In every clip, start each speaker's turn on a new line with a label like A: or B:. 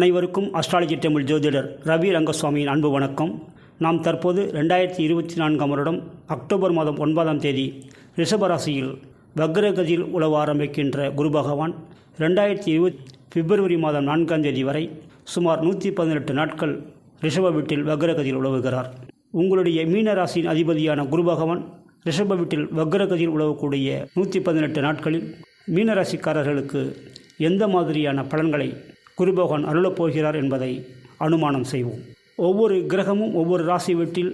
A: அனைவருக்கும் அஸ்ட்ராலஜி தமிழ் ஜோதிடர் ரவி ரங்கசுவாமியின் அன்பு வணக்கம். நாம் தற்போது ரெண்டாயிரத்தி இருபத்தி நான்காம் வருடம் அக்டோபர் மாதம் ஒன்பதாம் தேதி ரிஷபராசியில் வக்ரகதியில் உழவ ஆரம்பிக்கின்ற குரு பகவான் ரெண்டாயிரத்தி இருபத் பிப்ரவரி மாதம் நான்காம் தேதி வரை சுமார் நூற்றி பதினெட்டு நாட்கள் ரிஷப வீட்டில் வக்ரகதியில் உழவுகிறார் உங்களுடைய மீன ராசியின் அதிபதியான குரு பகவான் ரிஷப வீட்டில் வக்ரகதியில் உழவக்கூடிய நூற்றி பதினெட்டு நாட்களில் மீனராசிக்காரர்களுக்கு எந்த மாதிரியான பலன்களை குருபகவான் அருளப் போகிறார் என்பதை அனுமானம் செய்வோம். ஒவ்வொரு கிரகமும் ஒவ்வொரு ராசி வீட்டில்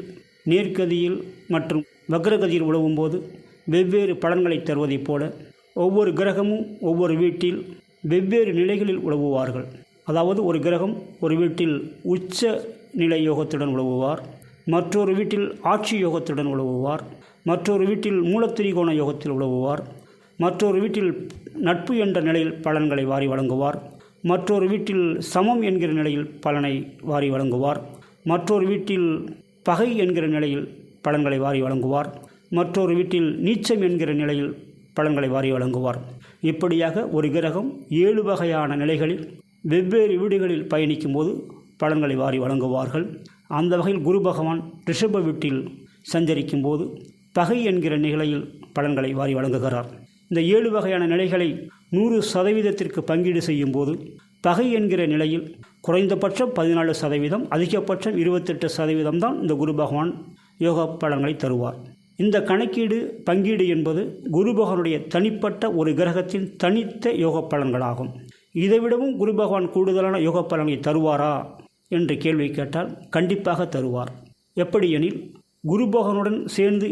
A: நேர்கதியில் மற்றும் வக்ரகதியில் உழவும் போது வெவ்வேறு பலன்களை தருவதைப் போல ஒவ்வொரு கிரகமும் ஒவ்வொரு வீட்டில் வெவ்வேறு நிலைகளில் உழவுவார்கள். அதாவது ஒரு கிரகம் ஒரு வீட்டில் உச்ச நிலை யோகத்துடன் உழவுவார் மற்றொரு வீட்டில் ஆட்சி யோகத்துடன் உழவுவார் மற்றொரு வீட்டில் மூலத்திரிகோண யோகத்தில் உழவுவார் மற்றொரு வீட்டில் நட்பு என்ற நிலையில் பலன்களை வாரி வழங்குவார். மற்றொரு வீட்டில் சமம் என்கிற நிலையில் பலனை வாரி வழங்குவார். மற்றொரு வீட்டில் பகை என்கிற நிலையில் பலன்களை வாரி வழங்குவார். மற்றொரு வீட்டில் நீச்சம் என்கிற நிலையில் பலன்களை வாரி வழங்குவார். இப்படியாக ஒரு கிரகம் ஏழு வகையான நிலைகளில் வெவ்வேறு வீடுகளில் பயணிக்கும் போது பலன்களை வாரி வழங்குவார்கள். அந்த வகையில் குரு பகவான் ரிஷப வீட்டில் சஞ்சரிக்கும் போது பகை என்கிற நிலையில் பலன்களை வாரி வழங்குகிறார். இந்த ஏழு வகையான நிலைகளை நூறு சதவீதத்திற்கு பங்கீடு செய்யும் போது பகை என்கிற நிலையில் குறைந்தபட்சம் பதினாலு சதவீதம் அதிகபட்சம் இருபத்தெட்டு சதவீதம் தான் இந்த குரு பகவான் யோக பலன்களை தருவார். இந்த கணக்கீடு பங்கீடு என்பது குரு பகவானுடைய தனிப்பட்ட ஒரு கிரகத்தின் தனித்த யோக பலன்களாகும். இதைவிடவும் குரு பகவான் கூடுதலான யோக பலனை தருவாரா என்று கேள்வி கேட்டால் கண்டிப்பாக தருவார். எப்படி எனில் குரு பகவானுடன் சேர்ந்து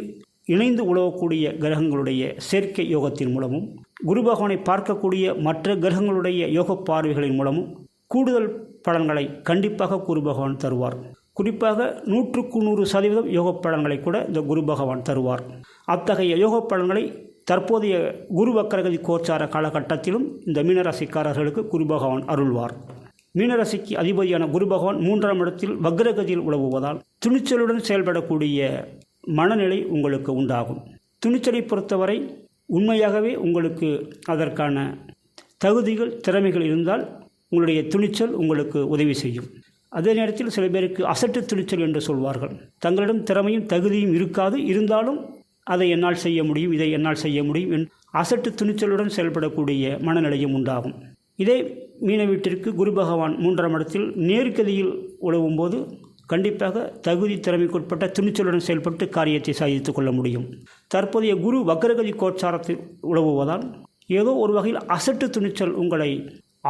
A: இணைந்து உழவக்கூடிய கிரகங்களுடைய சேர்க்கை யோகத்தின் மூலமும் குரு பகவானை பார்க்கக்கூடிய மற்ற கிரகங்களுடைய யோக பார்வைகளின் மூலமும் கூடுதல் பலன்களை கண்டிப்பாக குரு பகவான் தருவார். குறிப்பாக நூற்றுக்கு நூறு சதவீதம் யோக பலன்களை கூட இந்த குரு பகவான் தருவார். அத்தகைய யோக பலன்களை தற்போதைய குரு வக்கரகதி கோச்சார காலகட்டத்திலும் இந்த மீனராசிக்காரர்களுக்கு குரு பகவான் அருள்வார். மீனராசிக்கு அதிபதியான குரு பகவான் மூன்றாம் இடத்தில் வக்ரகதியில் உழவுவதால் துணிச்சலுடன் செயல்படக்கூடிய மனநிலை உங்களுக்கு உண்டாகும். துணிச்சலை பொறுத்தவரை உண்மையாகவே உங்களுக்கு அதற்கான தகுதிகள் திறமைகள் இருந்தால் உங்களுடைய துணிச்சல் உங்களுக்கு உதவி செய்யும். அதே நேரத்தில் சில பேருக்கு அசட்டு துணிச்சல் என்று சொல்வார்கள். தங்களிடம் திறமையும் தகுதியும் இருக்காது இருந்தாலும் அதை என்னால் செய்ய முடியும் இதை என்னால் செய்ய முடியும் என் அசட்டு துணிச்சலுடன் செயல்படக்கூடிய மனநிலையும் உண்டாகும். இதே மீன வீட்டிற்கு குரு பகவான் மூன்றாம் இடத்தில் நேர்கதியில் உழவும் போது கண்டிப்பாக தகுதி திறமைக்குட்பட்ட துணிச்சலுடன் செயல்பட்டு காரியத்தை சாதித்து கொள்ள முடியும். தற்போதைய குரு வக்கரகதி கோச்சாரத்தில் உழவுவதால் ஏதோ ஒரு வகையில் அசட்டு துணிச்சல் உங்களை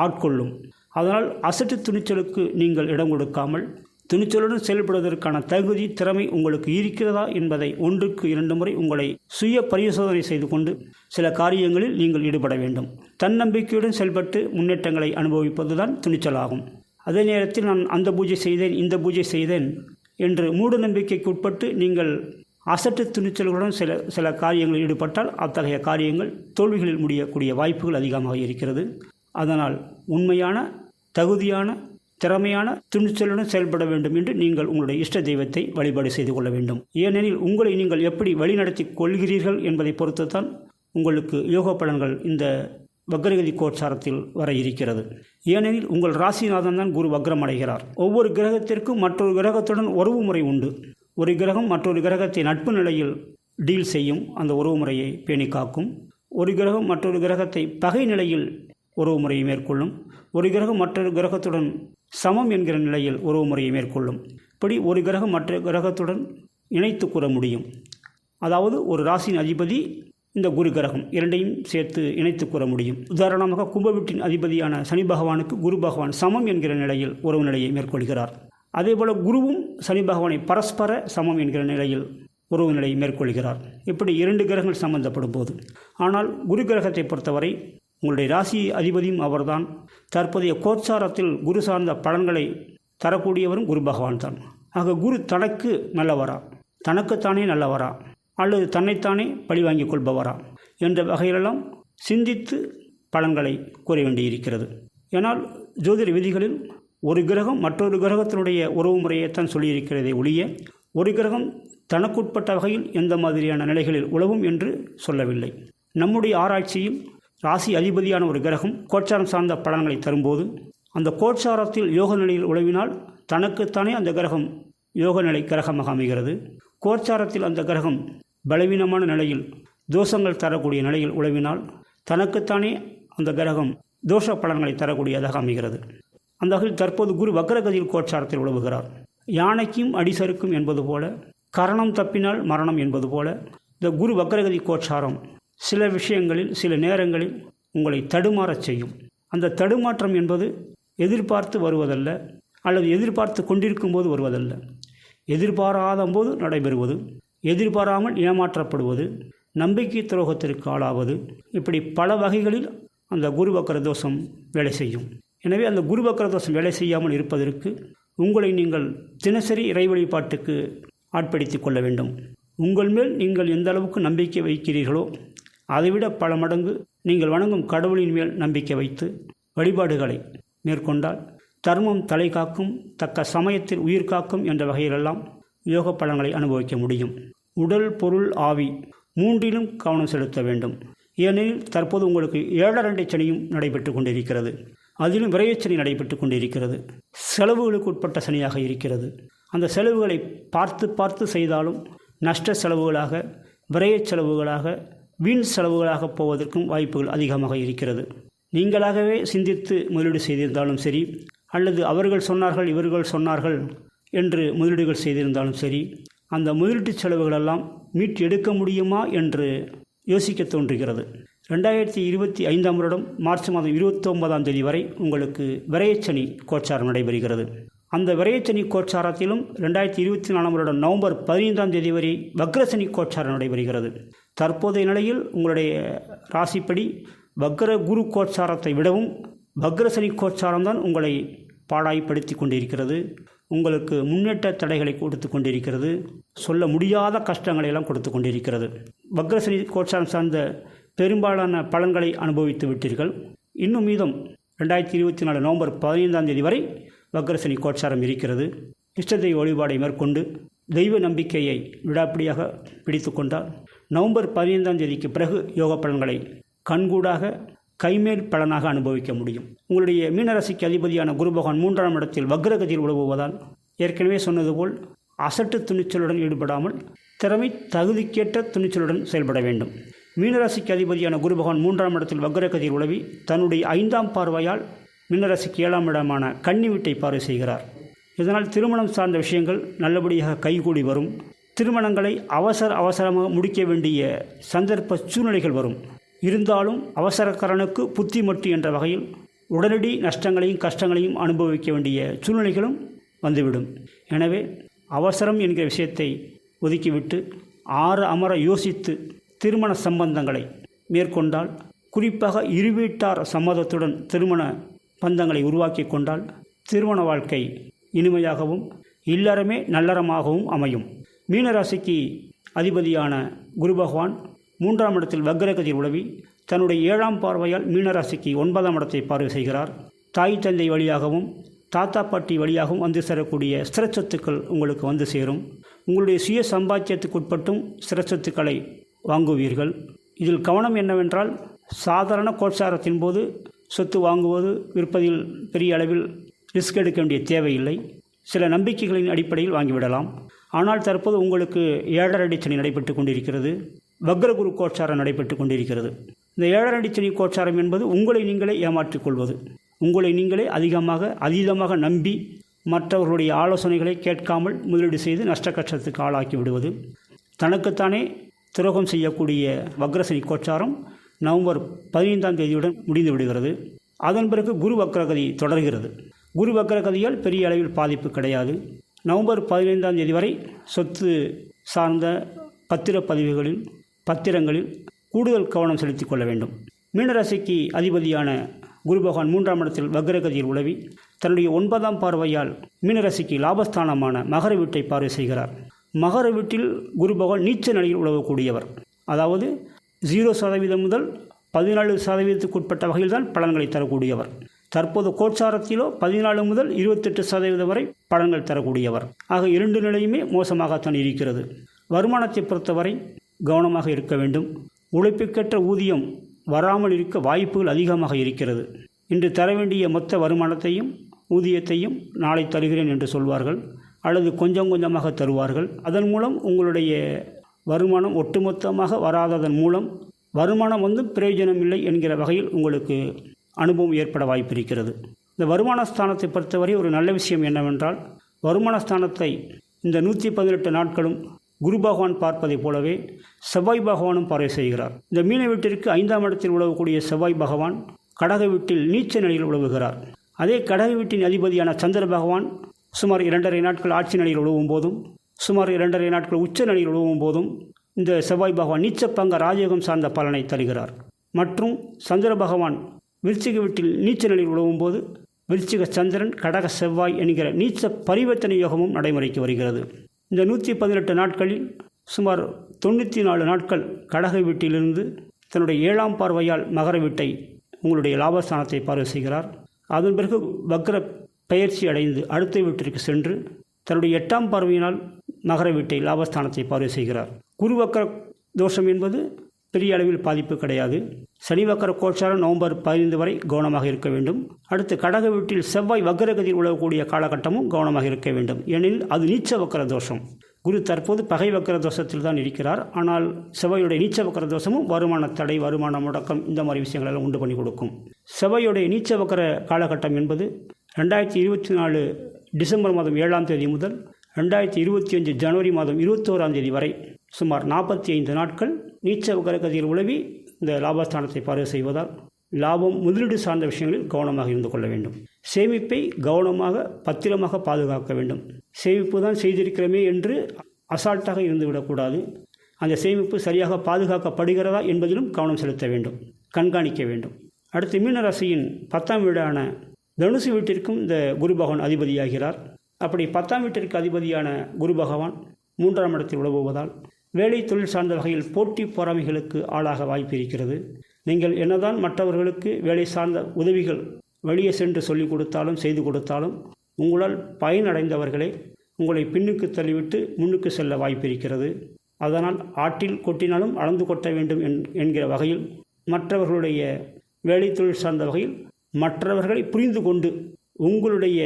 A: ஆட்கொள்ளும். அதனால் அசட்டு துணிச்சலுக்கு நீங்கள் இடம் கொடுக்காமல் துணிச்சலுடன் செயல்படுவதற்கான தகுதி திறமை உங்களுக்கு இருக்கிறதா என்பதை ஒன்றுக்கு இரண்டு முறை உங்களை சுய பரிசோதனை செய்து கொண்டு சில காரியங்களில் நீங்கள் ஈடுபட வேண்டும். தன்னம்பிக்கையுடன் செயல்பட்டு முன்னேற்றங்களை அனுபவிப்பதுதான் துணிச்சலாகும். அதே நேரத்தில் நான் அந்த பூஜை செய்தேன் இந்த பூஜை செய்தேன் என்று மூட நம்பிக்கைக்கு உட்பட்டு நீங்கள் அசட்டு துணிச்சல்களுடன் சில சில காரியங்களில் ஈடுபட்டால் அத்தகைய காரியங்கள் தோல்விகளில் முடியக்கூடிய வாய்ப்புகள் அதிகமாக இருக்கிறது. அதனால் உண்மையான தகுதியான திறமையான துணிச்சலுடன் செயல்பட வேண்டும் என்று நீங்கள் உங்களுடைய இஷ்ட தெய்வத்தை வழிபாடு செய்து கொள்ள வேண்டும். ஏனெனில் உங்களை நீங்கள் எப்படி வழிநடத்தி கொள்கிறீர்கள் என்பதை பொறுத்து தான் உங்களுக்கு யோக பலன்கள் இந்த வக்ரகதி கோச்சாரத்தில் வர இருக்கிறது. ஏனெனில் உங்கள் ராசிநாதன் தான் குரு வக்ரம் அடைகிறார். ஒவ்வொரு கிரகத்திற்கும் மற்றொரு கிரகத்துடன் உறவு முறை உண்டு. ஒரு கிரகம் மற்றொரு கிரகத்தை நட்பு நிலையில் டீல் செய்யும் அந்த உறவு முறையை பேணி காக்கும். ஒரு கிரகம் மற்றொரு கிரகத்தை பகை நிலையில் உறவு முறையை மேற்கொள்ளும். ஒரு கிரகம் மற்றொரு கிரகத்துடன் சமம் என்கிற நிலையில் உறவு முறையை மேற்கொள்ளும். இப்படி ஒரு கிரகம் மற்ற கிரகத்துடன் இணைத்து கூற முடியும். அதாவது ஒரு ராசியின் அதிபதி இந்த குரு கிரகம் இரண்டையும் சேர்த்து இணைத்து கூற முடியும். உதாரணமாக கும்பவீட்டின் அதிபதியான சனி பகவானுக்கு குரு பகவான் சமம் என்கிற நிலையில் உறவு நிலையை மேற்கொள்கிறார். அதேபோல் குருவும் சனி பகவானை பரஸ்பர சமம் என்கிற நிலையில் உறவு நிலையை மேற்கொள்கிறார். இப்படி இரண்டு கிரகங்கள் சம்பந்தப்படும் போது. ஆனால் குரு கிரகத்தை பொறுத்தவரை உங்களுடைய ராசி அதிபதியும் அவர்தான். தற்போதைய கோச்சாரத்தில் குரு சார்ந்த பலன்களை தரக்கூடியவரும் குரு பகவான் தான் ஆக குரு தனக்கு நல்லவரா? தனக்குத்தானே நல்லவரா? அல்லது தன்னைத்தானே பழிவாங்கிக் கொள்பவரா? என்ற வகையிலெல்லாம் சிந்தித்து பலன்களை கூற வேண்டியிருக்கிறது. ஏனால் ஜோதிட விதிகளில் ஒரு கிரகம் மற்றொரு கிரகத்தினுடைய உறவு முறையைத்தான் சொல்லியிருக்கிறதை ஒழிய ஒரு கிரகம் தனக்குட்பட்ட வகையில் எந்த மாதிரியான நிலைகளில் உழவும் என்று சொல்லவில்லை. நம்முடைய ஆராய்ச்சியில் ராசி அதிபதியான ஒரு கிரகம் கோச்சாரம் சார்ந்த பலன்களை தரும்போது அந்த கோச்சாரத்தில் யோக நிலையில் உழவினால் தனக்குத்தானே அந்த கிரகம் யோக நிலை கிரகமாக அமைகிறது. கோச்சாரத்தில் அந்த கிரகம் பலவீனமான நிலையில் தோஷங்கள் தரக்கூடிய நிலையில் உழவினால் தனக்குத்தானே அந்த கிரகம் தோஷ பலன்களை தரக்கூடியதாக அமைகிறது. அந்த வகையில் தற்போது குரு வக்ரகதியில் கோச்சாரத்தில் உழவுகிறார். யானைக்கும் அடிசருக்கும் என்பது போல கரணம் தப்பினால் மரணம் என்பது போல இந்த குரு வக்ரகதி கோச்சாரம் சில விஷயங்களில் சில நேரங்களில் உங்களை தடுமாறச் செய்யும். அந்த தடுமாற்றம் என்பது எதிர்பார்த்து வருவதல்ல அல்லது எதிர்பார்த்து கொண்டிருக்கும் போது வருவதல்ல. எதிர்பாராத போது நடைபெறுவது எதிர்பாராமல் ஏமாற்றப்படுவது நம்பிக்கை துரோகத்திற்கு ஆளாவது இப்படி பல வகைகளில் அந்த குரு வக்கர தோஷம் வேலை செய்யும். எனவே அந்த குரு வக்கர தோஷம் வேலை செய்யாமல் இருப்பதற்கு உங்களை நீங்கள் தினசரி இறை வழிபாட்டுக்கு ஆட்படுத்தி கொள்ள வேண்டும். உங்கள் மேல் நீங்கள் எந்த அளவுக்கு நம்பிக்கை வைக்கிறீர்களோ அதைவிட பல மடங்கு நீங்கள் வணங்கும் கடவுளின் மேல் நம்பிக்கை வைத்து வழிபாடுகளை மேற்கொண்டால் தர்மம் தலை காக்கும் தக்க சமயத்தில் உயிர் காக்கும் என்ற வகையிலெல்லாம் யோக பலன்களை அனுபவிக்க முடியும். உடல் பொருள் ஆவி மூன்றிலும் கவனம் செலுத்த வேண்டும். ஏனெனில் தற்போது உங்களுக்கு ஏழரண்டை சனியும் நடைபெற்று கொண்டிருக்கிறது. அதிலும் விரையச்சனி நடைபெற்று கொண்டிருக்கிறது. செலவுகளுக்கு உட்பட்ட சனியாக இருக்கிறது. அந்த செலவுகளை பார்த்து பார்த்து செய்தாலும் நஷ்ட செலவுகளாக விரையச் செலவுகளாக வீண் செலவுகளாக போவதற்கும் வாய்ப்புகள் அதிகமாக இருக்கிறது. நீங்களாகவே சிந்தித்து முதலீடு செய்திருந்தாலும் சரி அல்லது அவர்கள் சொன்னார்கள் இவர்கள் சொன்னார்கள் என்று முதலீடுகள் செய்திருந்தாலும் சரி அந்த முதலீட்டு செலவுகளெல்லாம் மீட்டு எடுக்க முடியுமா என்று யோசிக்க தோன்றுகிறது. ரெண்டாயிரத்தி இருபத்தி ஐந்தாம் வருடம் மார்ச் மாதம் இருபத்தொன்பதாம் தேதி வரை உங்களுக்கு விரையச்சனி கோச்சாரம் நடைபெறுகிறது. அந்த விரையச்சனி கோச்சாரத்திலும் ரெண்டாயிரத்தி இருபத்தி நாலாம் வருடம் நவம்பர் பதினைந்தாம் தேதி வரை வக்ரசனி கோச்சாரம் நடைபெறுகிறது. தற்போதைய நிலையில் உங்களுடைய ராசிப்படி வக்ர குரு கோச்சாரத்தை விடவும் வக்ரசனி கோச்சாரம் தான் உங்களை பாடாய்ப்படுத்தி கொண்டிருக்கிறது. உங்களுக்கு முன்னேற்ற தடைகளை கொடுத்து கொண்டிருக்கிறது. சொல்ல முடியாத கஷ்டங்களை எல்லாம் கொடுத்து கொண்டிருக்கிறது. வக்ரசனி கோட்சாரம் சார்ந்த பெரும்பாலான பலன்களை அனுபவித்து விட்டீர்கள். இன்னும் மீதம் ரெண்டாயிரத்தி இருபத்தி நாலு நவம்பர் பதினைந்தாம் தேதி வரை வக்ரசனி கோட்சாரம் இருக்கிறது. இஷ்ட தெய்வ வழிபாடை மேற்கொண்டு தெய்வ நம்பிக்கையை விடாப்பிடியாக பிடித்து கொண்டால் நவம்பர் பதினைந்தாம் தேதிக்கு பிறகு யோக பலன்களை கண்கூடாக கைமேல் பலனாக அனுபவிக்க முடியும். உங்களுடைய மீனராசிக்கு அதிபதியான குருபகவான் மூன்றாம் இடத்தில் வக்ரகதியில் உழவுவதால் ஏற்கனவே சொன்னது போல் அசட்டு துணிச்சலுடன் ஈடுபடாமல் திறமை தகுதிக்கேற்ற துணிச்சலுடன் செயல்பட வேண்டும். மீனராசிக்கு அதிபதியான குருபகவான் மூன்றாம் இடத்தில் வக்ரகதியில் உழவி தன்னுடைய ஐந்தாம் பார்வையால் மீனராசிக்கு ஏழாம் இடமான கன்னி வீட்டை பார்வை செய்கிறார். இதனால் திருமணம் சார்ந்த விஷயங்கள் நல்லபடியாக கைகூடி வரும். திருமணங்களை அவசர அவசரமாக முடிக்க வேண்டிய சந்தர்ப்ப சூழ்நிலைகள் வரும். இருந்தாலும் அவசரக்காரனுக்கு புத்தி மட்டு என்ற வகையில் உடனடி நஷ்டங்களையும் கஷ்டங்களையும் அனுபவிக்க வேண்டிய சூழ்நிலைகளும் வந்துவிடும். எனவே அவசரம் என்கிற விஷயத்தை ஒதுக்கிவிட்டு ஆறு அமர யோசித்து திருமண சம்பந்தங்களை மேற்கொண்டால் குறிப்பாக இருவீட்டார் சம்மதத்துடன் திருமண பந்தங்களை உருவாக்கி கொண்டால் திருமண வாழ்க்கை இனிமையாகவும் இல்லறமே நல்லறமாகவும் அமையும். மீனராசிக்கு அதிபதியான குரு பகவான் மூன்றாம் இடத்தில் வக்ரகதியில் உழவி தன்னுடைய ஏழாம் பார்வையால் மீனராசிக்கு ஒன்பதாம் இடத்தை பார்வை செய்கிறார். தாய் தந்தை வழியாகவும் தாத்தா பாட்டி வழியாகவும் வந்து சேரக்கூடிய சிரச்சத்துக்கள் உங்களுக்கு வந்து சேரும். உங்களுடைய சுய சம்பாத்தியத்துக்குட்பட்டும் சிரச்சத்துக்களை வாங்குவீர்கள். இதில் கவனம் என்னவென்றால் சாதாரண கோட்சாரத்தின் போது சொத்து வாங்குவது விற்பதில் பெரிய அளவில் ரிஸ்க் எடுக்க வேண்டிய தேவையில்லை. சில நம்பிக்கைகளின் அடிப்படையில் வாங்கிவிடலாம். ஆனால் தற்போது உங்களுக்கு ஏழரடி சனி நடைபெற்று கொண்டிருக்கிறது. வக்ரகுரு கோச்சாரம் நடைபெற்று கொண்டிருக்கிறது. இந்த ஏழரடி சனி கோச்சாரம் என்பது உங்களை நீங்களே ஏமாற்றிக் கொள்வது. உங்களை நீங்களே அதிகமாக அதீதமாக நம்பி மற்றவர்களுடைய ஆலோசனைகளை கேட்காமல் முதலீடு செய்து நஷ்ட கஷ்டத்துக்கு ஆளாக்கி விடுவது. தனக்குத்தானே துரோகம் செய்யக்கூடிய வக்ரசனி கோச்சாரம் நவம்பர் பதினைந்தாம் தேதியுடன் முடிந்து விடுகிறது. அதன் பிறகு குரு வக்ரகதி தொடர்கிறது. குரு வக்ரகதியால் பெரிய அளவில் பாதிப்பு கிடையாது. நவம்பர் பதினைந்தாம் தேதி வரை சொத்து சார்ந்த பத்திரப்பதிவுகளில் பத்திரங்களில் கூடுதல் கவனம் செலுத்திக் கொள்ள வேண்டும். மீனராசிக்கு அதிபதியான குரு பகவான் மூன்றாம் இடத்தில் வக்ரகதியில் உழவி தன்னுடைய ஒன்பதாம் பார்வையால் மீனராசிக்கு லாபஸ்தானமான மகர வீட்டை பார்வை செய்கிறார். மகர வீட்டில் குரு பகவான் நீச்ச நிலையில் உழவக்கூடியவர். அதாவது ஜீரோ சதவீதம் முதல் பதினாலு சதவீதத்துக்கு உட்பட்ட வகையில் பலன்களை தரக்கூடியவர். தற்போது கோச்சாரத்திலோ பதினாலு முதல் இருபத்தெட்டு சதவீதம் வரை பலன்கள் தரக்கூடியவர். ஆக இரண்டு நிலையுமே மோசமாகத்தான் இருக்கிறது. வருமானத்தை பொறுத்தவரை கவனமாக இருக்க வேண்டும். உழைப்புக்கேற்ற ஊதியம் வராமல் இருக்க வாய்ப்புகள் அதிகமாக இருக்கிறது. இன்று தர வேண்டிய மொத்த வருமானத்தையும் ஊதியத்தையும் நாளை தருகிறேன் என்று சொல்வார்கள். அல்லது கொஞ்சம் கொஞ்சமாக தருவார்கள். அதன் மூலம் உங்களுடைய வருமானம் ஒட்டுமொத்தமாக வராததன் மூலம் வருமானம் வந்து பிரயோஜனம் இல்லை என்கிற வகையில் உங்களுக்கு அனுபவம் ஏற்பட வாய்ப்பிருக்கிறது. இந்த வருமான ஸ்தானத்தை பொறுத்தவரை ஒரு நல்ல விஷயம் என்னவென்றால் வருமான ஸ்தானத்தை இந்த நூற்றி பதினெட்டு நாட்களும் குரு பகவான் பார்ப்பதைப் போலவே செவ்வாய் பகவானும் பார்வை செய்கிறார். இந்த மீன வீட்டிற்கு ஐந்தாம் இடத்தில் உழவக்கூடிய செவ்வாய் பகவான் கடக வீட்டில் நீச்ச நிலையில் உழவுகிறார். அதே கடக வீட்டின் அதிபதியான சந்திர பகவான் சுமார் இரண்டரை நாட்கள் ஆட்சி நிலையில் உழவும் போதும் சுமார் இரண்டரை நாட்கள் உச்ச நிலையில் உழவும் போதும் இந்த செவ்வாய் பகவான் நீச்சப்பங்க ராஜயோகம் சார்ந்த பலனை தருகிறார். மற்றும் சந்திர பகவான் விருச்சிக வீட்டில் நீச்ச நிலையில் உழவும் போது விருச்சிக சந்திரன் கடக செவ்வாய் என்கிற நீச்ச பரிவர்த்தனை யோகமும் நடைமுறைக்கு வருகிறது. இந்த நூற்றி பதினெட்டு நாட்களில் சுமார் தொண்ணூற்றி நாலு நாட்கள் கடக வீட்டிலிருந்து தன்னுடைய ஏழாம் பார்வையால் மகர வீட்டை உங்களுடைய லாபஸ்தானத்தை பார்வை செய்கிறார். அதன் பிறகு வக்ர பயிற்சி அடைந்து அடுத்த வீட்டிற்கு சென்று தன்னுடைய எட்டாம் பார்வையினால் மகர வீட்டை லாபஸ்தானத்தை பார்வை செய்கிறார். குருவக்ர தோஷம் என்பது பெரிய அளவில் பாதிப்பு கிடையாது. சனி வக்கர கோச்சாரம் நவம்பர் பதினைந்து வரை கவனமாக இருக்க வேண்டும். அடுத்து கடக வீட்டில் செவ்வாய் வக்கரகதியில் உழவக்கூடிய காலகட்டமும் கவனமாக இருக்க வேண்டும். ஏனெனில் அது நீச்ச வக்கர தோஷம். குரு தற்போது பகை வக்கர தோஷத்தில் தான் இருக்கிறார். ஆனால் செவ்வாயுடைய நீச்ச வக்கர தோஷமும் வருமான தடை வருமான முடக்கம் இந்த மாதிரி விஷயங்களெல்லாம் உண்டு பண்ணி கொடுக்கும். செவ்வாயுடைய நீச்ச வக்கர காலகட்டம் என்பது ரெண்டாயிரத்தி இருபத்தி நாலு டிசம்பர் மாதம் ஏழாம் தேதி முதல் ரெண்டாயிரத்தி இருபத்தி அஞ்சு ஜனவரி மாதம் இருபத்தோராம் தேதி வரை சுமார் நாற்பத்தி ஐந்து நாட்கள் நீச்ச வக்கரகதியில் உழவி இந்த லாபஸ்தானத்தை பார்வை செய்வதால் லாபம் முதலீடு சார்ந்த விஷயங்களில் கவனமாக இருந்து கொள்ள வேண்டும். சேமிப்பை கவனமாக பத்திரமாக பாதுகாக்க வேண்டும். சேமிப்பு தான் செய்திருக்கிறோமே என்று அசால்ட்டாக இருந்துவிடக்கூடாது அந்த சேமிப்பு சரியாக பாதுகாக்கப்படுகிறதா என்பதிலும் கவனம் செலுத்த வேண்டும். கண்காணிக்க வேண்டும். அடுத்து மீனராசியின் பத்தாம் வீடான தனுசு வீட்டிற்கும் இந்த குரு பகவான் அதிபதியாகிறார். அப்படி பத்தாம் வீட்டிற்கு அதிபதியான குரு பகவான் மூன்றாம் இடத்தில் உழவுவதால் வேலை தொழில் சார்ந்த வகையில் போட்டி பொறாமைகளுக்கு ஆளாக வாய்ப்பு இருக்கிறது. நீங்கள் என்னதான் மற்றவர்களுக்கு வேலை சார்ந்த உதவிகள் வெளியே சென்று சொல்லிக் கொடுத்தாலும் செய்து கொடுத்தாலும் உங்களால் பயனடைந்தவர்களே உங்களை பின்னுக்கு தள்ளிவிட்டு முன்னுக்கு செல்ல வாய்ப்பு இருக்கிறது. அதனால் ஆற்றில் கொட்டினாலும் அளந்து கொட்ட வேண்டும் என்கிற வகையில் மற்றவர்களுடைய வேலை தொழில் சார்ந்த வகையில் மற்றவர்களை புரிந்து கொண்டு உங்களுடைய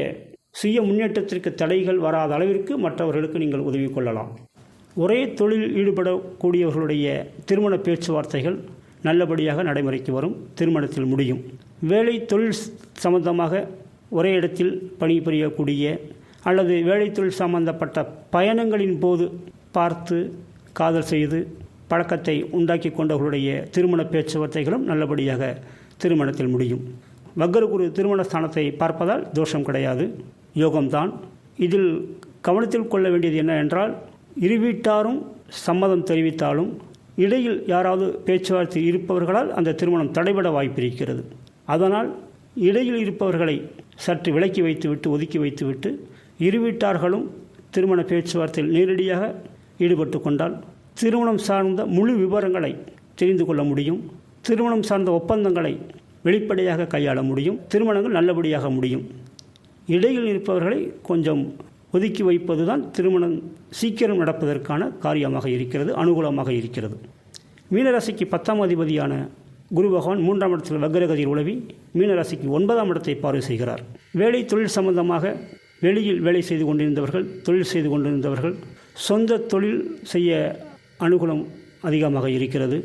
A: சுய முன்னேற்றத்திற்கு தடைகள் வராத அளவிற்கு மற்றவர்களுக்கு நீங்கள் உதவி கொள்ளலாம். ஒரே தொழில் ஈடுபடக்கூடியவர்களுடைய திருமண பேச்சுவார்த்தைகள் நல்லபடியாக நடைமுறைக்கு வரும் திருமணத்தில் முடியும். வேலை தொழில் சம்பந்தமாக ஒரே இடத்தில் பணிபுரியக்கூடிய அல்லது வேலை தொழில் சம்பந்தப்பட்ட பயணங்களின் போது பார்த்து காதல் செய்து பழக்கத்தை உண்டாக்கி கொண்டவர்களுடைய திருமண பேச்சுவார்த்தைகளும் நல்லபடியாக திருமணத்தில் முடியும். வக்கரகுரு திருமண ஸ்தானத்தை பார்ப்பதால் தோஷம் கிடையாது. யோகம்தான். இதில் கவனத்தில் கொள்ள வேண்டியது என்ன என்றால் இரு வீட்டாரும் சம்மதம் தெரிவித்தாலும் இடையில் யாராவது பேச்சுவார்த்தை இருப்பவர்களால் அந்த திருமணம் தடைபட வாய்ப்பிருக்கிறது. அதனால் இடையில் இருப்பவர்களை சற்று விலக்கி வைத்துவிட்டு ஒதுக்கி வைத்துவிட்டு இரு வீட்டார்களும் திருமண பேச்சுவார்த்தையில் நேரடியாக ஈடுபட்டு கொண்டால் திருமணம் சார்ந்த முழு விவரங்களை தெரிந்து கொள்ள முடியும். திருமணம் சார்ந்த ஒப்பந்தங்களை வெளிப்படையாக கையாள முடியும். திருமணங்கள் நல்லபடியாக முடியும். இடையில் இருப்பவர்களை கொஞ்சம் ஒதுக்கி வைப்பதுதான் திருமணம் சீக்கிரம் நடப்பதற்கான காரியமாக இருக்கிறது அனுகூலமாக இருக்கிறது. மீனராசிக்கு பத்தாம் அதிபதியான குரு பகவான் மூன்றாம் இடத்தில் வக்ரகதியில் உழவி மீனராசிக்கு ஒன்பதாம் இடத்தை பார்வை செய்கிறார். வேலை தொழில் சம்பந்தமாக வெளியில் வேலை செய்து கொண்டிருந்தவர்கள் தொழில் செய்து கொண்டிருந்தவர்கள் சொந்த தொழில் செய்ய அனுகூலம் அதிகமாக இருக்கிறது.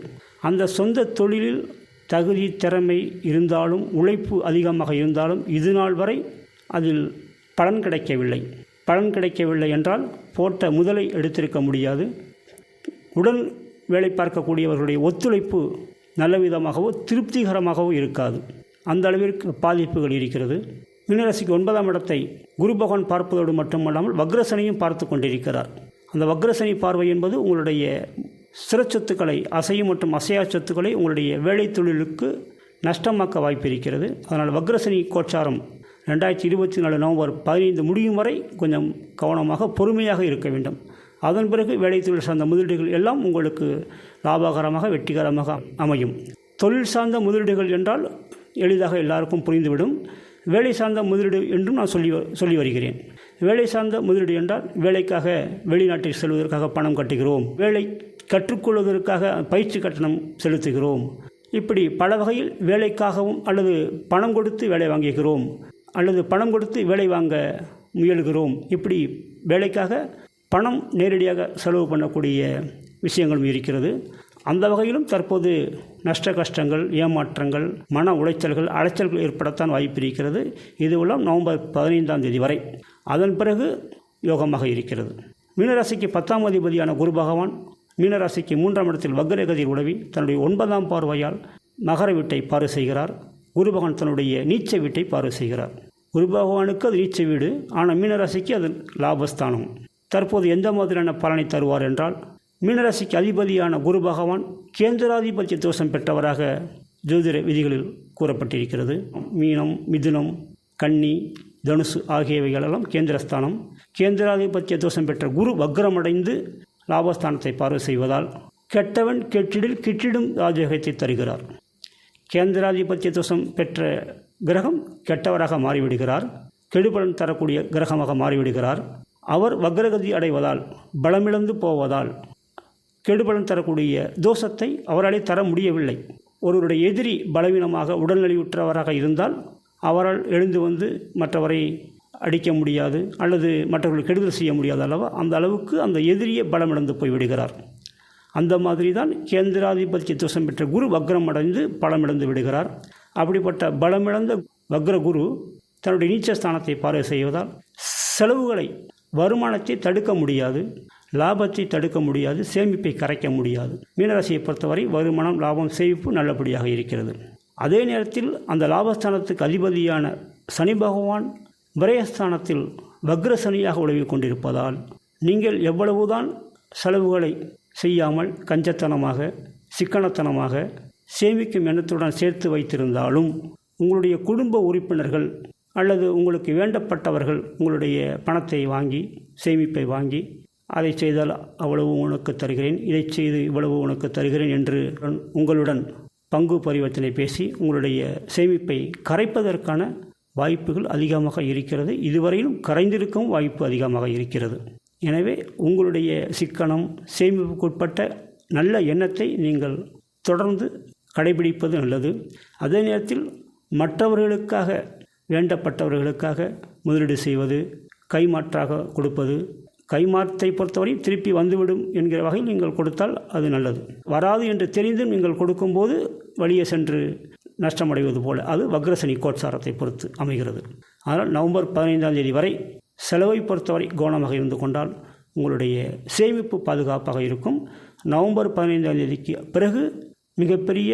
A: அந்த சொந்த தொழிலில் தகுதி திறமை இருந்தாலும் உழைப்பு அதிகமாக இருந்தாலும் இது நாள் வரை அதில் பலன் கிடைக்கவில்லை. பலன் கிடைக்கவில்லை என்றால் போட்ட முதலை எடுத்திருக்க முடியாது. உடன் வேலை பார்க்கக்கூடியவர்களுடைய ஒத்துழைப்பு நல்ல விதமாகவோ திருப்திகரமாகவோ இருக்காது. அந்த அளவிற்கு பாதிப்புகள் இருக்கிறது. மீனராசிக்கு ஒன்பதாம் இடத்தை குரு பகவான் பார்ப்பதோடு மட்டுமல்லாமல் வக்ரசனையும் பார்த்து கொண்டிருக்கிறார். அந்த வக்ரசனி பார்வை என்பது உங்களுடைய சிறச்சொத்துக்களை அசையும் மற்றும் அசையா சொத்துக்களை உங்களுடைய வேலை தொழிலுக்கு நஷ்டமாக்க வாய்ப்பு இருக்கிறது அதனால் வக்ரசனி கோச்சாரம் ரெண்டாயிரத்தி இருபத்தி நாலு நவம்பர் பதினைந்து முடியும் வரை கொஞ்சம் கவனமாக பொறுமையாக இருக்க வேண்டும். அதன் பிறகு வேலை தொழில் சார்ந்த முதலீடுகள் எல்லாம் உங்களுக்கு லாபகரமாக வெற்றிகரமாக அமையும். தொழில் சார்ந்த முதலீடுகள் என்றால் எளிதாக எல்லாருக்கும் புரிந்துவிடும். வேலை சார்ந்த முதலீடு என்றும் நான் சொல்லி சொல்லி வருகிறேன். வேலை சார்ந்த முதலீடு என்றால் வேலைக்காக வெளிநாட்டில் செல்வதற்காக பணம் கட்டுகிறோம். வேலை கற்றுக்கொள்வதற்காக பயிற்சி கட்டணம் செலுத்துகிறோம். இப்படி பல வகையில் வேலைக்காகவும் அல்லது பணம் கொடுத்து வேலை வாங்குகிறோம். அல்லது பணம் கொடுத்து வேலை வாங்க முயல்கிறோம். இப்படி வேலைக்காக பணம் நேரடியாக செலவு பண்ணக்கூடிய விஷயங்களும் இருக்கிறது. அந்த வகையிலும் தற்போது நஷ்ட கஷ்டங்கள் ஏமாற்றங்கள் மன உளைச்சல்கள் அலைச்சல்கள் ஏற்படத்தான் வாய்ப்பு இருக்கிறது. இதுவெல்லாம் நவம்பர் பதினைந்தாம் தேதி வரை. அதன் பிறகு யோகமாக இருக்கிறது. மீனராசிக்கு பத்தாம் அதிபதியான குரு பகவான் மீனராசிக்கு மூன்றாம் இடத்தில் வக்ரகதியில் உடவி தன்னுடைய ஒன்பதாம் பார்வையால் மகர வீட்டை பாரு செய்கிறார். குரு பகவான் தன்னுடைய நீச்ச வீட்டை பார்வை செய்கிறார். குரு பகவானுக்கு அது நீச்ச வீடு ஆனால் மீனராசிக்கு அது லாபஸ்தானம். தற்போது எந்த மாதிரியான பலனை தருவார் என்றால் மீனராசிக்கு அதிபதியான குரு பகவான் கேந்திராதிபத்திய தோஷம் பெற்றவராக ஜோதிட விதிகளில் கூறப்பட்டிருக்கிறது. மீனம் மிதுனம் கன்னி தனுசு ஆகியவைகளெல்லாம் கேந்திரஸ்தானம். கேந்திராதிபத்திய தோஷம் பெற்ற குரு வக்ரமடைந்து லாபஸ்தானத்தை பார்வை செய்வதால் கெட்டவன் கெட்டிடில் கிட்டிடும் ராஜயோகத்தை தருகிறார். கேந்திராதிபத்திய தோஷம் பெற்ற கிரகம் கெட்டவராக மாறிவிடுகிறார். கெடுபலன் தரக்கூடிய கிரகமாக மாறிவிடுகிறார். அவர் வக்ரகதி அடைவதால் பலமிழந்து போவதால் கெடுபலன் தரக்கூடிய தோஷத்தை அவராலே தர முடியவில்லை. ஒருவருடைய எதிரி பலவீனமாக உடல்நலிவுற்றவராக இருந்தால் அவரால் எழுந்து வந்து மற்றவரை அடிக்க முடியாது அல்லது மற்றவர்கள் கெடுதல் செய்ய முடியாது அல்லவா? அந்த அளவுக்கு அந்த எதிரியே பலமிழந்து போய்விடுகிறார். அந்த மாதிரி தான் கேந்திராதிபத்திய தோஷம் பெற்ற குரு வக்ரம் அடைந்து பலமிழந்து விடுகிறார். அப்படிப்பட்ட பலமிழந்த வக்ர குரு தன்னுடைய நீச்சஸ்தானத்தை பார்வை செய்வதால் செலவுகளை வருமானத்தை தடுக்க முடியாது லாபத்தை தடுக்க முடியாது சேமிப்பை கரைக்க முடியாது. மீனராசியை பொறுத்தவரை வருமானம் லாபம் சேமிப்பு நல்லபடியாக இருக்கிறது. அதே நேரத்தில் அந்த லாபஸ்தானத்துக்கு அதிபதியான சனி பகவான் விரயஸ்தானத்தில் வக்ர சனியாக உழவி கொண்டிருப்பதால் நீங்கள் எவ்வளவுதான் செலவுகளை செய்யாமல் கஞ்சத்தனமாக சிக்கனத்தனமாக சேமிக்கும் எண்ணத்துடன் சேர்த்து வைத்திருந்தாலும் உங்களுடைய குடும்ப உறுப்பினர்கள் அல்லது உங்களுக்கு வேண்டப்பட்டவர்கள் உங்களுடைய பணத்தை வாங்கி சேமிப்பை வாங்கி அதை செய்தால் அவ்வளவு உனக்கு தருகிறேன் இதை செய்து இவ்வளவு உனக்கு தருகிறேன் என்று உங்களுடன் பங்கு பரிவர்த்தனை பேசி உங்களுடைய சேமிப்பை கரைப்பதற்கான வாய்ப்புகள் அதிகமாக இருக்கிறது. இதுவரையிலும் கரைந்திருக்கும் வாய்ப்பு அதிகமாக இருக்கிறது. எனவே உங்களுடைய சிக்கனம் சேமிப்புக்குட்பட்ட நல்ல எண்ணத்தை நீங்கள் தொடர்ந்து கடைபிடிப்பது நல்லது. அதே நேரத்தில் மற்றவர்களுக்காக வேண்டப்பட்டவர்களுக்காக முதலீடு செய்வது கைமாற்றாக கொடுப்பது கைமாற்றை பொறுத்தவரை திருப்பி வந்துவிடும் என்கிற வகையில் நீங்கள் கொடுத்தால் அது நல்லது. வராது என்று தெரிந்தும் நீங்கள் கொடுக்கும்போது வழியே சென்று நஷ்டமடைவது போல. அது வக்ரசனி கோட்சாரத்தை பொறுத்து அமைகிறது. அதனால் நவம்பர் பதினைந்தாம் தேதி வரை செலவை பொறுத்தவரை கவனமாக இருந்து கொண்டால் உங்களுடைய சேமிப்பு பாதுகாப்பாக இருக்கும். நவம்பர் பதினைந்தாம் தேதிக்கு பிறகு மிகப்பெரிய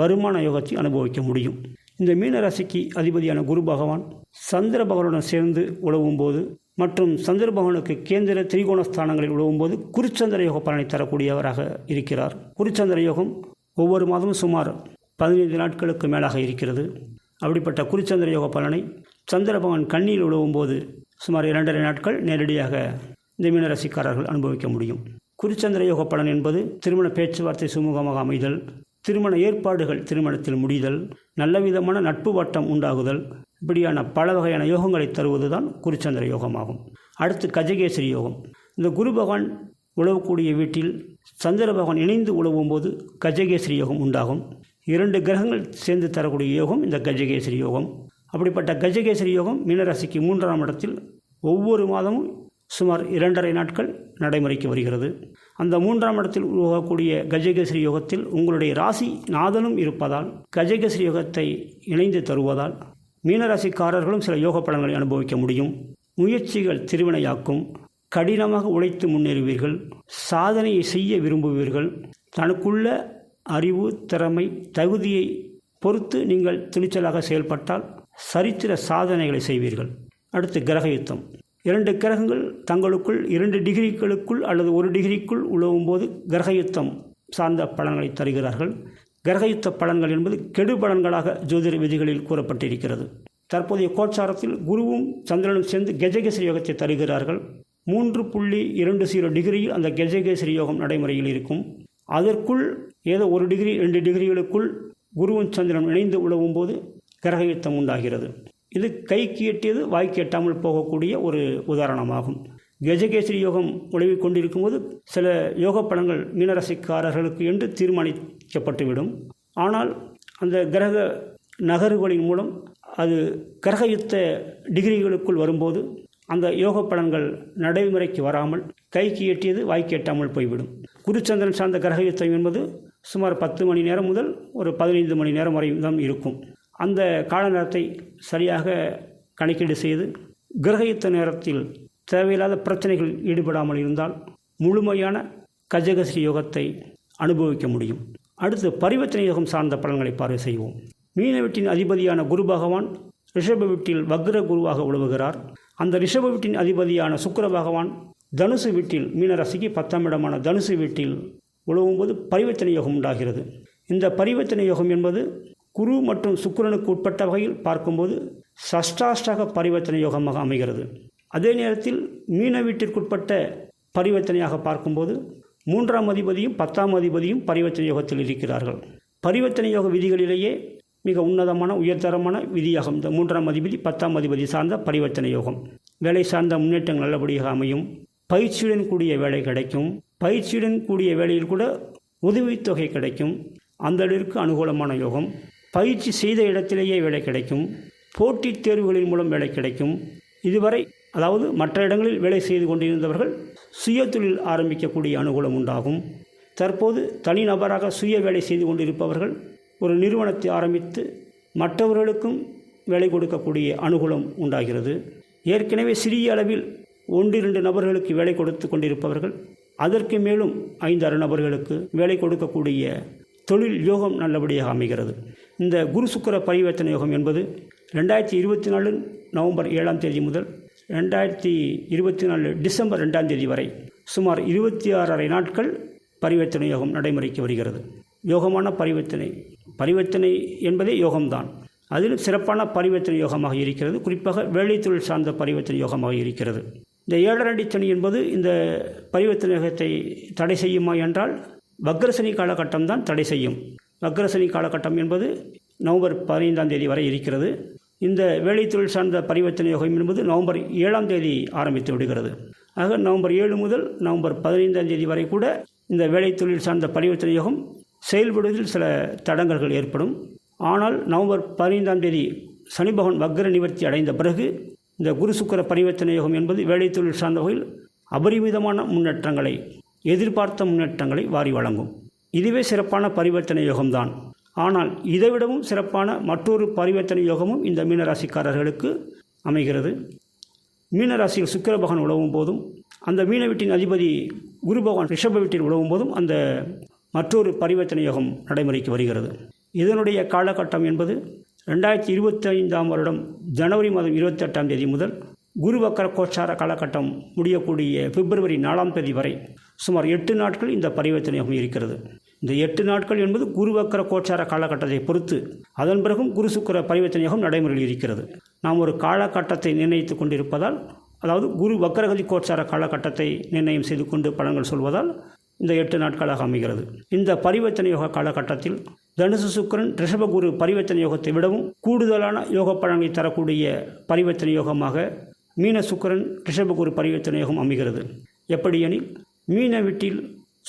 A: வருமான யோகத்தை அனுபவிக்க முடியும். இந்த மீனராசிக்கு அதிபதியான குரு பகவான் சந்திர பகவானுடன் சேர்ந்து உழவும் போது மற்றும் சந்திர பகவானுக்கு கேந்திர திரிகோண ஸ்தானங்களில் உழவும் போது குருச்சந்திர யோக பலனை தரக்கூடியவராக இருக்கிறார். குருச்சந்திர யோகம் ஒவ்வொரு மாதமும் சுமார் பதினைந்து நாட்களுக்கு மேலாக இருக்கிறது. அப்படிப்பட்ட குருச்சந்திர யோக பலனை சந்திர பகவான் கண்ணியில் உழவும் போது சுமார் இரண்டரை நாட்கள் நேரடியாக இந்த மீனராசிக்காரர்கள் அனுபவிக்க முடியும். குருச்சந்திர யோக பலன் என்பது திருமண பேச்சுவார்த்தை சுமூகமாக அமைதல் திருமண ஏற்பாடுகள் திருமணத்தில் முடிதல் நல்லவிதமான நட்பு வட்டம் உண்டாகுதல் இப்படியான பல வகையான யோகங்களை தருவது தான் குருச்சந்திர யோகமாகும். அடுத்து கஜகேசரி யோகம். இந்த குரு பகவான் உழவக்கூடிய வீட்டில் சந்திர பகவான் இணைந்து உழவும் போது கஜகேசரி யோகம் உண்டாகும். இரண்டு கிரகங்கள் சேர்ந்து தரக்கூடிய யோகம் இந்த கஜகேசரி யோகம். அப்படிப்பட்ட கஜகேசரி யோகம் மீனராசிக்கு மூன்றாம் இடத்தில் ஒவ்வொரு மாதமும் சுமார் இரண்டரை நாட்கள் நடைமுறைக்கு வருகிறது. அந்த மூன்றாம் இடத்தில் உருவாகக்கூடிய கஜகேசரி யோகத்தில் உங்களுடைய ராசி நாதனும் இருப்பதால் கஜகேசரி யோகத்தை இணைந்து தருவதால் மீனராசிக்காரர்களும் சில யோக பலன்களை அனுபவிக்க முடியும். முயற்சிகள் திருவினையாக்கும் கடினமாக உழைத்து முன்னேறுவீர்கள் சாதனையை செய்ய விரும்புவீர்கள் தனக்குள்ள அறிவு திறமை தகுதியை பொறுத்து நீங்கள் துணிச்சலாக செயல்பட்டால் சரித்திர சாதனைகளை செய்வீர்கள். அடுத்து கிரக யுத்தம் இரண்டு கிரகங்கள் தங்களுக்குள் இரண்டு டிகிரிகளுக்குள் அல்லது ஒரு டிகிரிக்குள் உழவும் போது கிரக யுத்தம் சார்ந்த பலன்களை தருகிறார்கள். கிரகயுத்த பலன்கள் என்பது கெடு பலன்களாக ஜோதிட விதிகளில் கூறப்பட்டிருக்கிறது. தற்போதைய கோச்சாரத்தில் குருவும் சந்திரனும் சேர்ந்து கெஜகேசரி யோகத்தை தருகிறார்கள். மூன்று புள்ளி இரண்டு ஜீரோ டிகிரியில் அந்த கெஜகேசரி யோகம் நடைமுறையில் இருக்கும். அதற்குள் ஏதோ ஒரு டிகிரி ரெண்டு டிகிரிகளுக்குள் குருவும் சந்திரன் இணைந்து உழவும் போது கிரகயுத்தம் உண்டாகிறது. இது கைக்கு எட்டியது வாய்க்கு எட்டாமல் போகக்கூடிய ஒரு உதாரணமாகும். கஜகேசரி யோகம் உழவி கொண்டிருக்கும்போது சில யோக பலன்கள் மீனரசிக்காரர்களுக்கு என்று தீர்மானிக்கப்பட்டுவிடும். ஆனால் அந்த கிரக நகர்வுகளின் மூலம் அது கிரகயுத்த டிகிரிகளுக்குள் வரும்போது அந்த யோக பலன்கள் நடைமுறைக்கு வராமல் கைக்கு எட்டியது வாய்க்கு எட்டாமல் போய்விடும். குருச்சந்திரன் சார்ந்த கிரகயுத்தம் என்பது சுமார் பத்து மணி நேரம் முதல் ஒரு பதினைந்து மணி நேரம் வரையும் தான் இருக்கும். அந்த கால நேரத்தை சரியாக கணக்கீடு செய்து கிரகித்த நேரத்தில் தேவையில்லாத பிரச்சனைகள் ஈடுபடாமல் இருந்தால் முழுமையான கஜகஸ்ரீ யோகத்தை அனுபவிக்க முடியும். அடுத்து பரிவர்த்தனை யோகம் சார்ந்த பலன்களை பார்வை செய்வோம். மீன வீட்டின் அதிபதியான குரு பகவான் ரிஷப வீட்டில் வக்ர குருவாக உழவுகிறார் அந்த ரிஷப வீட்டின் அதிபதியான சுக்கர பகவான் தனுசு வீட்டில் மீனராசிக்கு பத்தாம் இடமான தனுசு வீட்டில் உழவும்போது பரிவர்த்தனை யோகம் உண்டாகிறது. இந்த பரிவர்த்தனை யோகம் என்பது குரு மற்றும் சுக்கிரனுக்கு உட்பட்ட வகையில் பார்க்கும்போது சஷ்டாஷ்டக பரிவர்த்தனை யோகமாக அமைகிறது. அதே நேரத்தில் மீன வீட்டிற்குட்பட்ட பரிவர்த்தனையாக பார்க்கும்போது மூன்றாம் அதிபதியும் பத்தாம் அதிபதியும் பரிவர்த்தனை யோகத்தில் இருக்கிறார்கள். பரிவர்த்தனை யோக விதிகளிலேயே மிக உன்னதமான உயர்தரமான விதியாகும். இந்த மூன்றாம் அதிபதி பத்தாம் அதிபதி சார்ந்த பரிவர்த்தனை யோகம். வேலை சார்ந்த முன்னேற்றங்கள் நல்லபடியாக அமையும். பயிற்சியுடன் கூடிய வேலை கிடைக்கும். பயிற்சியுடன் கூடிய வேலையில் கூட உதவித்தொகை கிடைக்கும். அந்த அளவிற்கு அனுகூலமான யோகம். பயிற்சி செய்த இடத்திலேயே வேலை கிடைக்கும். போட்டித் தேர்வுகளின் மூலம் வேலை கிடைக்கும். இதுவரை அதாவது மற்ற இடங்களில் வேலை செய்து கொண்டிருந்தவர்கள் சுய தொழில் ஆரம்பிக்கக்கூடிய அனுகூலம் உண்டாகும். தற்போது தனிநபராக சுய வேலை செய்து கொண்டிருப்பவர்கள் ஒரு நிறுவனத்தை ஆரம்பித்து மற்றவர்களுக்கும் வேலை கொடுக்கக்கூடிய அனுகூலம் உண்டாகிறது. ஏற்கனவே சிறிய அளவில் ஒன்றிரண்டு நபர்களுக்கு வேலை கொடுத்து கொண்டிருப்பவர்கள் அதற்கு மேலும் ஐந்தாறு நபர்களுக்கு வேலை கொடுக்கக்கூடிய தொழில் யோகம் நல்லபடியாக அமைகிறது. இந்த குரு சுக்கர பரிவர்த்தனை யோகம் என்பது ரெண்டாயிரத்தி இருபத்தி நாலு நவம்பர் ஏழாம் தேதி முதல் ரெண்டாயிரத்தி இருபத்தி நாலு டிசம்பர் ரெண்டாம் தேதி வரை சுமார் இருபத்தி ஆறரை நாட்கள் பரிவர்த்தனை யோகம் நடைமுறைக்கு வருகிறது. யோகமான பரிவர்த்தனை. பரிவர்த்தனை என்பதே யோகம்தான். அதிலும் சிறப்பான பரிவர்த்தனை யோகமாக இருக்கிறது. குறிப்பாக வேலைத்தொழில் சார்ந்த பரிவர்த்தனை யோகமாக இருக்கிறது. இந்த ஏழரடி சனி என்பது இந்த பரிவர்த்தனை யோகத்தை தடை செய்யுமா என்றால் வக்ரசனி காலகட்டம் தான் தடை செய்யும். வக்ரசனி காலகட்டம் என்பது நவம்பர் பதினைந்தாம் தேதி வரை இருக்கிறது. இந்த வேலைத்தொழில் சார்ந்த பரிவர்த்தனை யோகம் என்பது நவம்பர் ஏழாம் தேதி ஆரம்பித்து விடுகிறது. ஆக நவம்பர் ஏழு முதல் நவம்பர் பதினைந்தாம் தேதி வரை கூட இந்த வேலைத்தொழில் சார்ந்த பரிவர்த்தனை யோகம் செயல்படுவதில் சில தடங்கல்கள் ஏற்படும். ஆனால் நவம்பர் பதினைந்தாம் தேதி சனி பகவான் வக்ர நிவர்த்தி அடைந்த பிறகு இந்த குரு சுக்கர பரிவர்த்தனை யோகம் என்பது வேலைத்தொழில் சார்ந்த வகையில் அபரிமிதமான முன்னேற்றங்களை எதிர்பார்த்த முன்னேற்றங்களை வாரி வழங்கும். இதுவே சிறப்பான பரிவர்த்தனை யோகம்தான். ஆனால் இதைவிடவும் சிறப்பான மற்றொரு பரிவர்த்தனை யோகமும் இந்த மீனராசிக்காரர்களுக்கு அமைகிறது. மீனராசியில் சுக்கிர பகவான் உழவும் போதும் அந்த மீன வீட்டின் அதிபதி குரு பகவான் ரிஷப வீட்டில் உழவும் போதும் அந்த மற்றொரு பரிவர்த்தனை யோகம் நடைமுறைக்கு வருகிறது. இதனுடைய காலகட்டம் என்பது ரெண்டாயிரத்தி இருபத்தி ஐந்தாம் வருடம் ஜனவரி மாதம் இருபத்தெட்டாம் தேதி முதல் குருவக்கர கோச்சார காலகட்டம் முடியக்கூடிய பிப்ரவரி நாலாம் தேதி வரை சுமார் எட்டு நாட்கள் இந்த பரிவர்த்தனையாகவும் இருக்கிறது. இந்த எட்டு நாட்கள் என்பது குருவக்கர கோச்சார காலகட்டத்தை பொறுத்து அதன் பிறகும் குரு சுக்கர பரிவர்த்தனை யோகம் நடைமுறையில் இருக்கிறது. நாம் ஒரு காலகட்டத்தை நிர்ணயித்து கொண்டிருப்பதால் அதாவது குரு வக்கரகதி கோச்சார காலகட்டத்தை நிர்ணயம் செய்து கொண்டு பலன்கள் சொல்வதால் இந்த எட்டு நாட்களாக அமைகிறது. இந்த பரிவர்த்தனை யோக காலகட்டத்தில் தனுசு சுக்கரன் ரிஷபகுரு பரிவர்த்தனை யோகத்தை விடவும் கூடுதலான யோக பலன்களை தரக்கூடிய பரிவர்த்தனை யோகமாக மீன சுக்கரன் ரிஷபகுரு பரிவர்த்தனை யோகம் அமைகிறது. எப்படியெனில் மீன வீட்டில்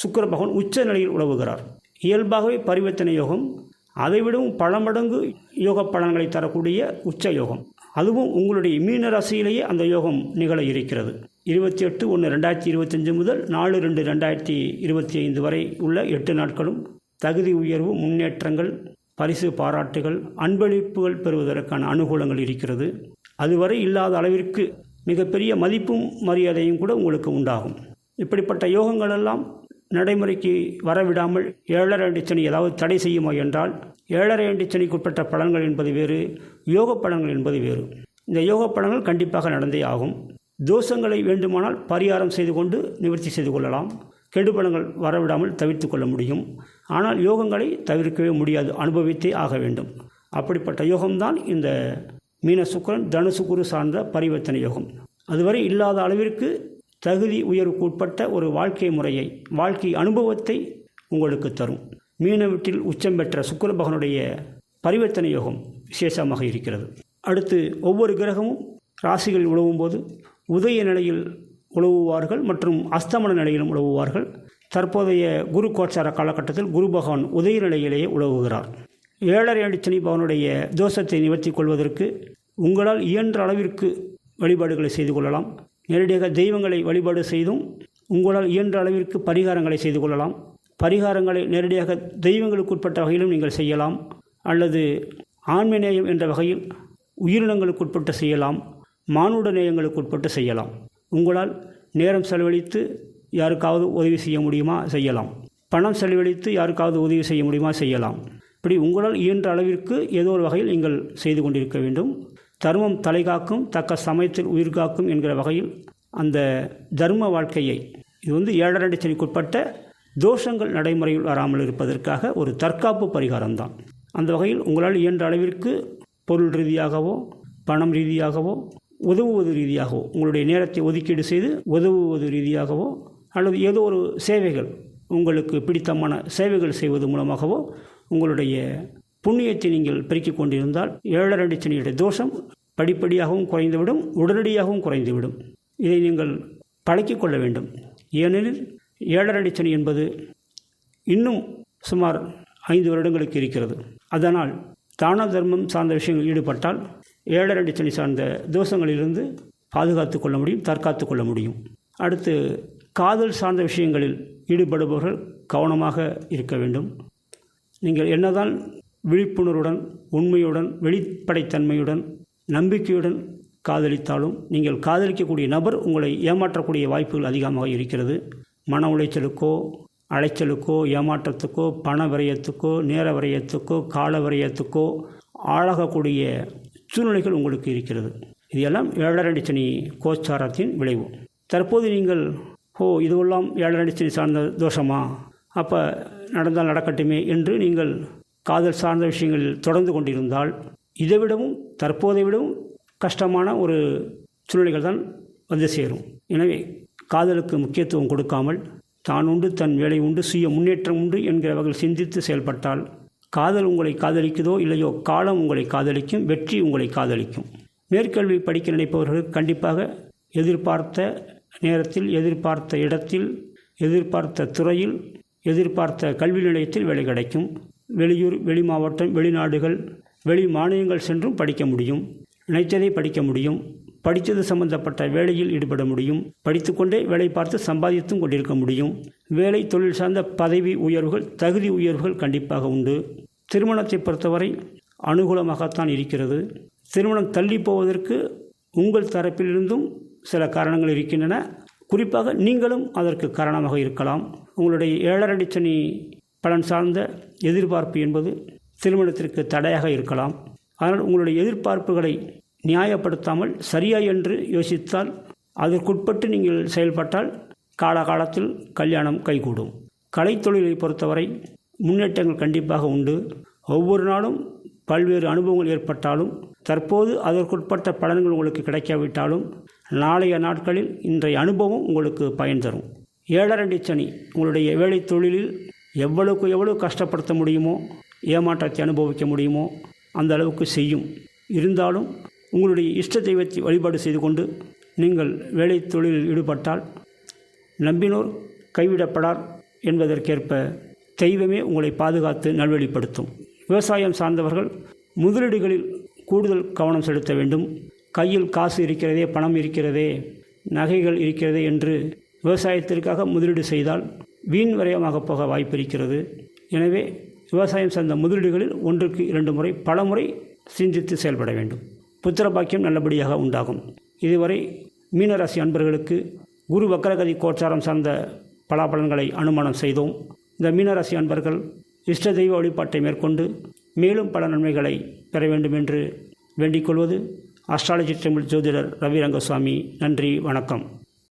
A: சுக்கர பகவான் உச்ச நிலையில் உழவுகிறார் இயல்பாகவே பரிவர்த்தனை யோகம் அதைவிடவும் பல மடங்கு யோக பலன்களை தரக்கூடிய உச்ச யோகம். அதுவும் உங்களுடைய மீன ராசியிலேயே அந்த யோகம் நிகழ இருக்கிறது. இருபத்தி எட்டு ஒன்று ரெண்டாயிரத்தி இருபத்தஞ்சு முதல் நாலு ரெண்டு ரெண்டாயிரத்தி இருபத்தி ஐந்து வரை உள்ள எட்டு நாட்களும் தகுதி உயர்வு முன்னேற்றங்கள் பரிசு பாராட்டுகள் அன்பளிப்புகள் பெறுவதற்கான அனுகூலங்கள் இருக்கிறது. அதுவரை இல்லாத அளவிற்கு மிகப்பெரிய மதிப்பும் மரியாதையும் கூட உங்களுக்கு உண்டாகும். இப்படிப்பட்ட யோகங்களெல்லாம் நடைமுறைக்கு வரவிடாமல் ஏழரை அண்டி சனி ஏதாவது தடை செய்யுமா என்றால் ஏழரை அண்டி சனிக்குட்பட்ட பலன்கள் என்பது வேறு யோக பலன்கள் என்பது வேறு. இந்த யோக பலன்கள் கண்டிப்பாக நடந்தே ஆகும். தோஷங்களை வேண்டுமானால் பரிகாரம் செய்து கொண்டு நிவர்த்தி செய்து கொள்ளலாம். கெடுபலங்கள் வரவிடாமல் தவிர்த்து கொள்ள முடியும். ஆனால் யோகங்களை தவிர்க்கவே முடியாது அனுபவித்தே ஆக வேண்டும். அப்படிப்பட்ட யோகம்தான் இந்த மீன சுக்கரன் தனுசு குரு சார்ந்த பரிவர்த்தனை யோகம். அதுவரை இல்லாத அளவிற்கு தகுதி உயர்வுக்கு உட்பட்ட ஒரு வாழ்க்கை முறையை வாழ்க்கை அனுபவத்தை உங்களுக்கு தரும். மீன வீட்டில் உச்சம் பெற்ற சுக்கிர பரிவர்த்தனை யோகம் விசேஷமாக இருக்கிறது. அடுத்து ஒவ்வொரு கிரகமும் ராசிகள் உழவும் போது உதய நிலையில் உழவுவார்கள் மற்றும் அஸ்தமன நிலையிலும் உழவுவார்கள். தற்போதைய குரு கோச்சார காலகட்டத்தில் குரு பகவான் உதயநிலையிலேயே உலவுகிறார் ஏழரை அடிச்சனி பவனுடைய தோஷத்தை நிவர்த்தி கொள்வதற்கு உங்களால் இயன்ற அளவிற்கு வழிபாடுகளை செய்து கொள்ளலாம். நேரடியாக தெய்வங்களை வழிபாடு செய்தும் உங்களால் இயன்ற அளவிற்கு பரிகாரங்களை செய்து கொள்ளலாம். பரிகாரங்களை நேரடியாக தெய்வங்களுக்கு உட்பட்ட வகையிலும் நீங்கள் செய்யலாம். அல்லது ஆன்மநேயம் என்ற வகையில் உயிரினங்களுக்கு உட்பட்டு செய்யலாம். மானுட நேயங்களுக்கு உட்பட்டு செய்யலாம். உங்களால் நேரம் செலவழித்து யாருக்காவது உதவி செய்ய முடியுமா? செய்யலாம். பணம் செலவழித்து யாருக்காவது உதவி செய்ய முடியுமா? செய்யலாம். இப்படி உங்களால் இயன்ற அளவிற்கு ஏதோ ஒரு வகையில் நீங்கள் செய்து கொண்டிருக்க வேண்டும். தர்மம் தலைகாக்கும் தக்க சமயத்தில் உயிர் காக்கும் என்கிற வகையில் அந்த தர்ம வாழ்க்கையை இது வந்து ஏழரை சனிக்குட்பட்ட தோஷங்கள் நடைமுறையில் வராமல் இருப்பதற்காக ஒரு தற்காப்பு பரிகாரம்தான். அந்த வகையில் உங்களால் இயன்ற அளவிற்கு பொருள் ரீதியாகவோ பணம் ரீதியாகவோ உதவுவது ரீதியாகவோ உங்களுடைய நேரத்தை ஒதுக்கீடு செய்து உதவுவது ரீதியாகவோ அல்லது ஏதோ ஒரு சேவைகள் உங்களுக்கு பிடித்தமான சேவைகள் செய்வது மூலமாகவோ உங்களுடைய புண்ணியத்தை நீங்கள் பெருக்கிக் கொண்டிருந்தால் ஏழரை சனியுடைய தோஷம் படிப்படியாகவும் குறைந்துவிடும் உடனடியாகவும் குறைந்துவிடும். இதை நீங்கள் பழக்கிக் கொள்ள வேண்டும். ஏனெனில் ஏழரை சனி என்பது இன்னும் சுமார் ஐந்து வருடங்களுக்கு இருக்கிறது. அதனால் தான தர்மம் சார்ந்த விஷயங்கள் ஈடுபட்டால் ஏழரை சனி சார்ந்த தோஷங்களிலிருந்து பாதுகாத்து கொள்ள முடியும் தற்காத்து கொள்ள முடியும். அடுத்து காதல் சார்ந்த விஷயங்களில் ஈடுபடுபவர்கள் கவனமாக இருக்க வேண்டும். நீங்கள் என்னதான் விழிப்புணர்வுடன் உண்மையுடன் வெளிப்படைத்தன்மையுடன் நம்பிக்கையுடன் காதலித்தாலும் நீங்கள் காதலிக்கக்கூடிய நபர் உங்களை ஏமாற்றக்கூடிய வாய்ப்புகள் அதிகமாக இருக்கிறது. மன உளைச்சலுக்கோ அலைச்சலுக்கோ ஏமாற்றத்துக்கோ பண விரயத்துக்கோ நேர விரயத்துக்கோ கால விரயத்துக்கோ ஆளாகக்கூடிய சூழ்நிலைகள் உங்களுக்கு இருக்கிறது. இது எல்லாம் சனி கோச்சாரத்தின் விளைவு. தற்போது நீங்கள் ஓ இதுவெல்லாம் ஏழரை சனி சார்ந்த தோஷமா? அப்போ நடந்தால் நடக்கட்டுமே என்று நீங்கள் காதல் சார்ந்த விஷயங்களில் தொடர்ந்து கொண்டிருந்தால் இதைவிடவும் தற்போதை விடவும் கஷ்டமான ஒரு சூழ்நிலைகள் தான் வந்து சேரும். எனவே காதலுக்கு முக்கியத்துவம் கொடுக்காமல் தான் உண்டு தன் வேலை உண்டு சுய முன்னேற்றம் உண்டு என்கிற வகையில் சிந்தித்து செயல்பட்டால் காதல் உங்களை காதலிக்குதோ இல்லையோ காலம் உங்களை காதலிக்கும் வெற்றி உங்களை காதலிக்கும். மேற்கல்வி படிக்க நினைப்பவர்கள் கண்டிப்பாக எதிர்பார்த்த நேரத்தில் எதிர்பார்த்த இடத்தில் எதிர்பார்த்த துறையில் எதிர்பார்த்த கல்வி நிலையத்தில் வேலை கிடைக்கும். வெளியூர் வெளி மாவட்டம் வெளிநாடுகள் வெளி மாநிலங்கள் சென்றும் படிக்க முடியும். நினைத்ததை படிக்க முடியும். படித்தது சம்பந்தப்பட்ட வேலையில் ஈடுபட முடியும். படித்துக்கொண்டே வேலை பார்த்து சம்பாதித்தும் கொண்டிருக்க முடியும். வேலை தொழில் சார்ந்த பதவி உயர்வுகள் தகுதி உயர்வுகள் கண்டிப்பாக உண்டு. திருமணத்தை பொறுத்தவரை அனுகூலமாகத்தான் இருக்கிறது. திருமணம் தள்ளி போவதற்கு உங்கள் தரப்பிலிருந்தும் சில காரணங்கள் இருக்கின்றன. குறிப்பாக நீங்களும் அதற்கு காரணமாக இருக்கலாம். உங்களுடைய ஏழரடி சனி பலன் சார்ந்த எதிர்பார்ப்பு என்பது திருமணத்திற்கு தடையாக இருக்கலாம். அதனால் உங்களுடைய எதிர்பார்ப்புகளை நியாயப்படுத்தாமல் சரியா என்று யோசித்தால் அதற்குட்பட்டு நீங்கள் செயல்பட்டால் காலகாலத்தில் கல்யாணம் கைகூடும். கலைத்தொழிலை பொறுத்தவரை முன்னேற்றங்கள் கண்டிப்பாக உண்டு. ஒவ்வொரு நாளும் பல்வேறு அனுபவங்கள் ஏற்பட்டாலும் தற்போது அதற்குட்பட்ட பலன்கள் உங்களுக்கு கிடைக்காவிட்டாலும் நாளைய நாட்களில் இன்றைய அனுபவம் உங்களுக்கு பயன் தரும். ஏழரண்டி சனி உங்களுடைய வேலை தொழிலில் எவ்வளவுக்கு எவ்வளவு கஷ்டப்படுத்த முடியுமோ ஏமாற்றத்தை அனுபவிக்க முடியுமோ அந்த அளவுக்கு செய்யும். இருந்தாலும் உங்களுடைய இஷ்ட தெய்வத்தை வழிபாடு செய்து கொண்டு நீங்கள் வேலை தொழிலில் ஈடுபட்டால் நம்பினோர் கைவிடப்படார் என்பதற்கேற்ப தெய்வமே உங்களை பாதுகாத்து நல்வழிப்படுத்தும். விவசாயம் சார்ந்தவர்கள் முதலீடுகளில் கூடுதல் கவனம் செலுத்த வேண்டும். கையில் காசு இருக்கிறதே பணம் இருக்கிறதே நகைகள் இருக்கிறதே என்று விவசாயத்திற்காக முதலீடு செய்தால் வீண் விரயமாக போக வாய்ப்பு இருக்கிறது. எனவே விவசாயம் சார்ந்த முதலீடுகளில் ஒன்றுக்கு இரண்டு முறை பல முறை சிந்தித்து செயல்பட வேண்டும். புத்திர பாக்கியம் நல்லபடியாக உண்டாகும். இதுவரை மீனராசி அன்பர்களுக்கு குரு வக்கரகதி கோச்சாரம் சார்ந்த பலாபலன்களை அனுமானம் செய்தோம். இந்த மீனராசி அன்பர்கள் இஷ்ட தெய்வ வழிபாட்டை மேற்கொண்டு மேலும் பல நன்மைகளை பெற வேண்டும் என்று வேண்டிக் கொள்வது அஸ்ட்ராலஜி தமிழ் ஜோதிடர் ரவி ரங்கசாமி நன்றி வணக்கம்.